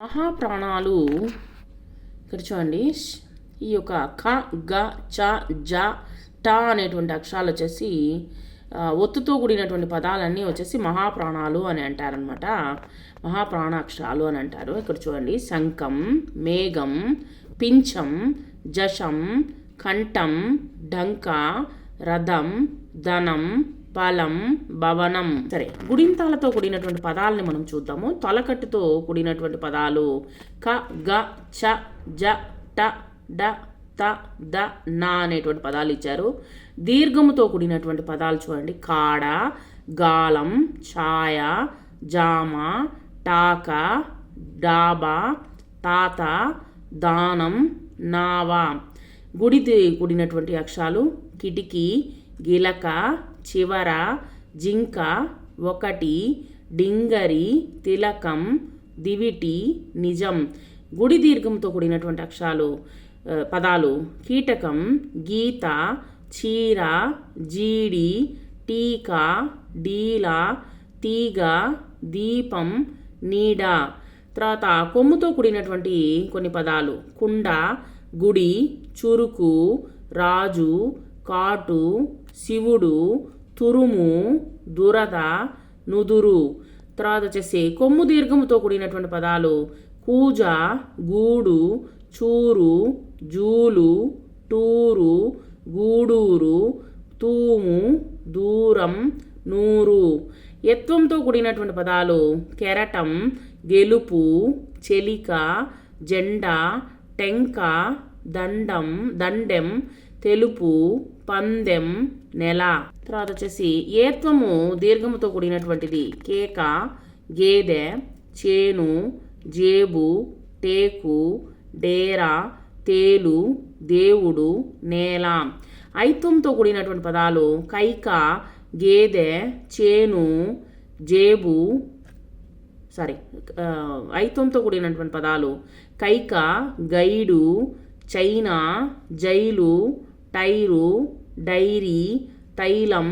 మహాప్రాణాలు. ఇక్కడ చూడండి. ఈ యొక్క ఖ గ చ జ ట అనేటువంటి అక్షరాలు వచ్చేసి ఒత్తుతో కూడినటువంటి పదాలన్నీ వచ్చేసి మహాప్రాణాలు అని అంటారనమాట మహాప్రాణ అక్షరాలు అని అంటారు. ఇక్కడ చూడండి. శంఖం మేఘం పింఛం జషం కంఠం డంక రథం ధనం బలం భవనం సరే గుడింతాలతో కూడినటువంటి పదాలని మనం చూద్దాము. తొలకట్టుతో కూడినటువంటి పదాలు క గ చ జ ట డ త ద నా అనేటువంటి పదాలు ఇచ్చారు. దీర్ఘముతో కూడినటువంటి పదాలు చూడండి. కాడ గాలం ఛాయ జామ టాక డాబా తాత దానం నావా. గుడిది కూడినటువంటి అక్షరాలు కిటికీ గిలక చివర జింక ఒకటి డింగరి తిలకం దివిటి నిజం. గుడి దీర్ఘంతో కూడినటువంటి అక్షరాలు పదాలు కీటకం గీత చీర జీడి టీకా డీల తీగ దీపం నీడ. తర్వాత కొమ్ముతో కూడినటువంటి కొన్ని పదాలు కుండ గుడి చురుకు రాజు కాటు శివుడు తురుము దురద నుదురు తర్వాత వచ్చేసి కొమ్ము దీర్ఘముతో కూడినటువంటి పదాలు కూజ గూడు చూరు జూలు టూరు గూడూరు తూము దూరం నూరు. యత్వంతో కూడినటువంటి పదాలు కెరటం గెలుపు చెలిక జెండా టెంక దండం దండెం తెలుపు పందెం నెల. తర్వాత వచ్చేసి ఏత్వము దీర్ఘముతో కూడినటువంటిది. కేక గేదె చేను జేబు టేకు డేరా తేలు దేవుడు నేల. ఐత్వంతో కూడినటువంటి పదాలు కైక గేదె చేను జేబు సారీ ఐత్వంతో కూడినటువంటి పదాలు Kaika guide China jail tyre diary తైలం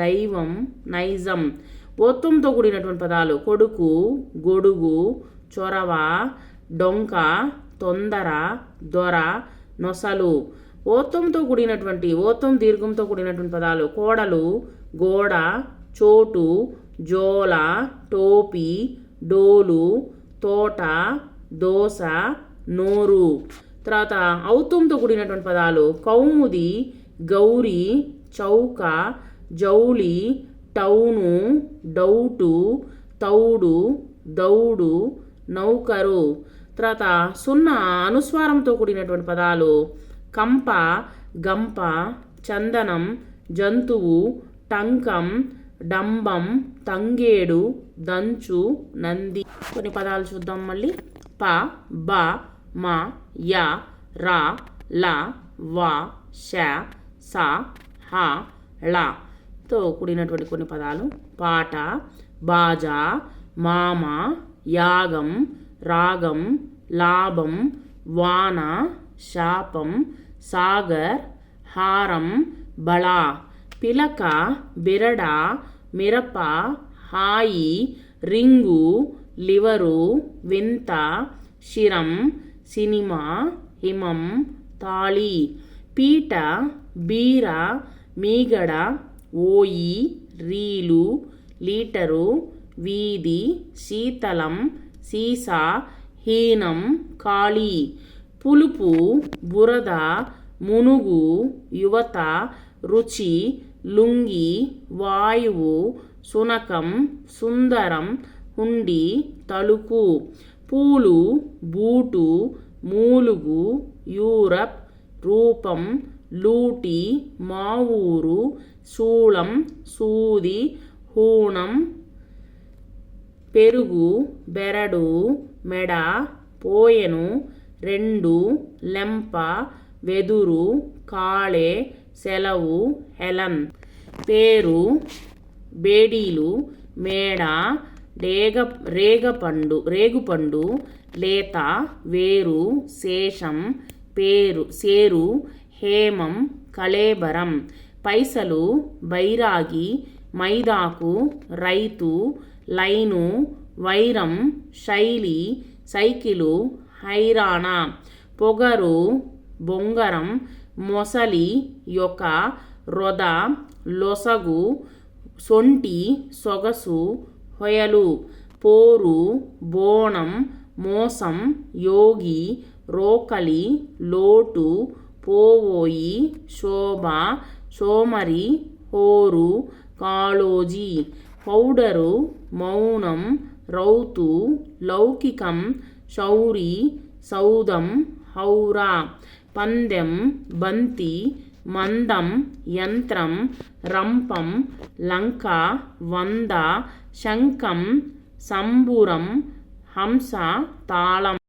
దైవం నైజం. ఓత్వంతో కూడినటువంటి పదాలు కొడుకు గొడుగు చొరవ డొంక తొందర దొర నొసలు. ఓత్వంతో కూడినటువంటి ఓత్వం దీర్ఘంతో కూడినటువంటి పదాలు కోడలు గోడ చోటు జోల టోపీ డోలు తోట దోస నోరు. తర్వాత ఔతంతో కూడినటువంటి పదాలు కౌముది గౌరీ చౌక జౌలి టౌను డౌటు తౌడు దౌడు నౌకరు. తర్వాత సున్నా అనుస్వారంతో కూడినటువంటి పదాలు కంప గంప చందనం జంతువు టంకం డంబం తంగేడు దంచు నంది. కొన్ని పదాలు చూద్దాం మళ్ళీ. ప బ మ య ర ల వ ష స హ ళ. తో కూడినటువంటి కొన్ని పదాలు. పాట బాజా మామ యాగం రాగం లాభం వాన శాపం సాగర్ హారం బళ. పిలక బిరడ మిరప హాయి రింగు లివరు వింత శిరం సినిమా హిమం తాళి పీట బీర మీగడ ఓయి రీలు లీటరు వీధి శీతలం సీసా హీనం ఖాళీ పులుపు బురద మునుగు యువత రుచి లుంగి వాయువు సునకం సుందరం హుండి తలుపు. పూలు బూటు మూలుగు యూరప్ రూపం లూటి మావూరు శూళం సూది హూణం పెరుగు బెరడు మెడ పోయెను రెండు లెంప వెదురు కాళే సెలవు హెలన్. పేరు బేడీలు మేడ రేగ రేగపండు రేగుపండు లేత వేరు శేషం పేరు సేరు హేమం కళేబరం పైసలు బైరాగి మైదాకు రైతు లైను వైరం శైలి సైకిలు హైరాణ పొగరు బొంగరం మొసలి యొక్క రొద లొసగు సొంటి సొగసు హొయలు పోరు బోణం మోసం యోగి రోకలి లోటు పోవోయి శోభ సోమరి హోరు కాళోజీ పౌడరు మౌనం రౌతు లౌకికం శౌరి సౌదం హౌరా పందెం బంతి மந்தம் யந்திரம் ரம்பம் லங்கா வந்தா சங்கம் சம்புரம் ஹம்சா தாளம்.